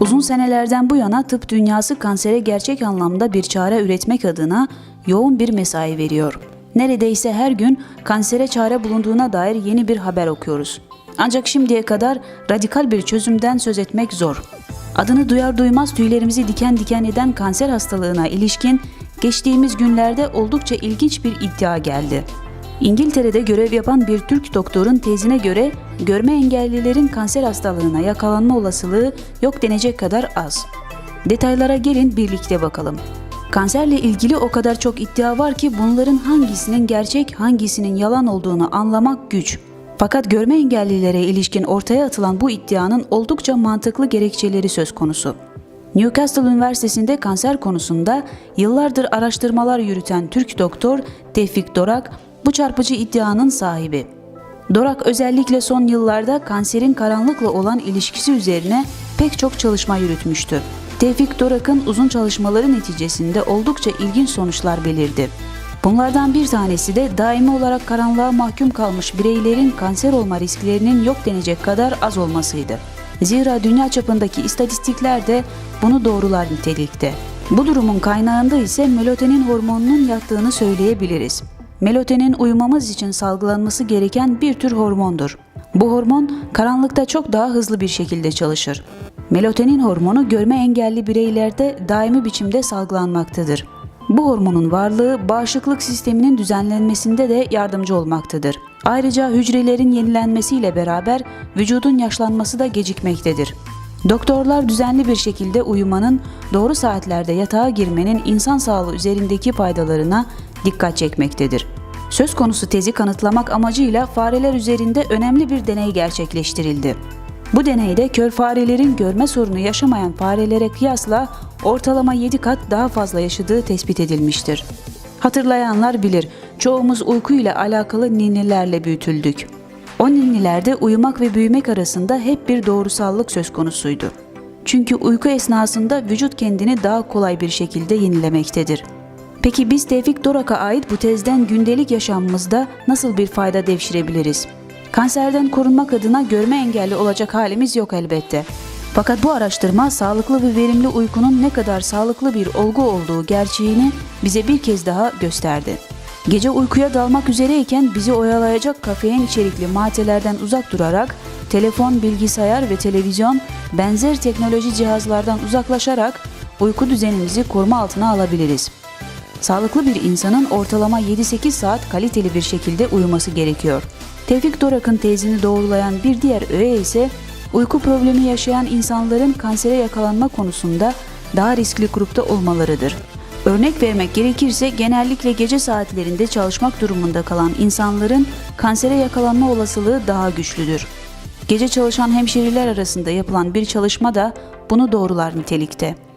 Uzun senelerden bu yana tıp dünyası kansere gerçek anlamda bir çare üretmek adına yoğun bir mesai veriyor. Neredeyse her gün kansere çare bulunduğuna dair yeni bir haber okuyoruz. Ancak şimdiye kadar radikal bir çözümden söz etmek zor. Adını duyar duymaz tüylerimizi diken diken eden kanser hastalığına ilişkin geçtiğimiz günlerde oldukça ilginç bir iddia geldi. İngiltere'de görev yapan bir Türk doktorun tezine göre görme engellilerin kanser hastalığına yakalanma olasılığı yok denecek kadar az. Detaylara gelin birlikte bakalım. Kanserle ilgili o kadar çok iddia var ki bunların hangisinin gerçek, hangisinin yalan olduğunu anlamak güç. Fakat görme engellilere ilişkin ortaya atılan bu iddianın oldukça mantıklı gerekçeleri söz konusu. Newcastle Üniversitesi'nde kanser konusunda yıllardır araştırmalar yürüten Türk doktor Tevfik Dorak bu çarpıcı iddianın sahibi. Dorak özellikle son yıllarda kanserin karanlıkla olan ilişkisi üzerine pek çok çalışma yürütmüştü. Tevfik Dorak'ın uzun çalışmaları neticesinde oldukça ilginç sonuçlar belirdi. Bunlardan bir tanesi de daimi olarak karanlığa mahkum kalmış bireylerin kanser olma risklerinin yok denecek kadar az olmasıydı. Zira dünya çapındaki istatistikler de bunu doğrular nitelikte. Bu durumun kaynağında ise melatonin hormonunun yattığını söyleyebiliriz. Melatonin uyumamız için salgılanması gereken bir tür hormondur. Bu hormon karanlıkta çok daha hızlı bir şekilde çalışır. Melatonin hormonu görme engelli bireylerde daimi biçimde salgılanmaktadır. Bu hormonun varlığı bağışıklık sisteminin düzenlenmesinde de yardımcı olmaktadır. Ayrıca hücrelerin yenilenmesiyle beraber vücudun yaşlanması da gecikmektedir. Doktorlar düzenli bir şekilde uyumanın, doğru saatlerde yatağa girmenin insan sağlığı üzerindeki faydalarına dikkat çekmektedir. Söz konusu tezi kanıtlamak amacıyla fareler üzerinde önemli bir deney gerçekleştirildi. Bu deneyde kör farelerin görme sorunu yaşamayan farelere kıyasla ortalama 7 kat daha fazla yaşadığı tespit edilmiştir. Hatırlayanlar bilir, çoğumuz uyku ile alakalı ninnilerle büyütüldük. O ninnilerde uyumak ve büyümek arasında hep bir doğrusallık söz konusuydu. Çünkü uyku esnasında vücut kendini daha kolay bir şekilde yenilemektedir. Peki biz Tevfik Dorak'a ait bu tezden gündelik yaşamımızda nasıl bir fayda devşirebiliriz? Kanserden korunmak adına görme engelli olacak halimiz yok elbette. Fakat bu araştırma sağlıklı ve verimli uykunun ne kadar sağlıklı bir olgu olduğu gerçeğini bize bir kez daha gösterdi. Gece uykuya dalmak üzereyken bizi oyalayacak kafein içerikli maddelerden uzak durarak telefon, bilgisayar ve televizyon benzer teknoloji cihazlardan uzaklaşarak uyku düzenimizi koruma altına alabiliriz. Sağlıklı bir insanın ortalama 7-8 saat kaliteli bir şekilde uyuması gerekiyor. Tevfik Dorak'ın tezini doğrulayan bir diğer öğe ise uyku problemi yaşayan insanların kansere yakalanma konusunda daha riskli grupta olmalarıdır. Örnek vermek gerekirse genellikle gece saatlerinde çalışmak durumunda kalan insanların kansere yakalanma olasılığı daha güçlüdür. Gece çalışan hemşeriler arasında yapılan bir çalışma da bunu doğrular nitelikte.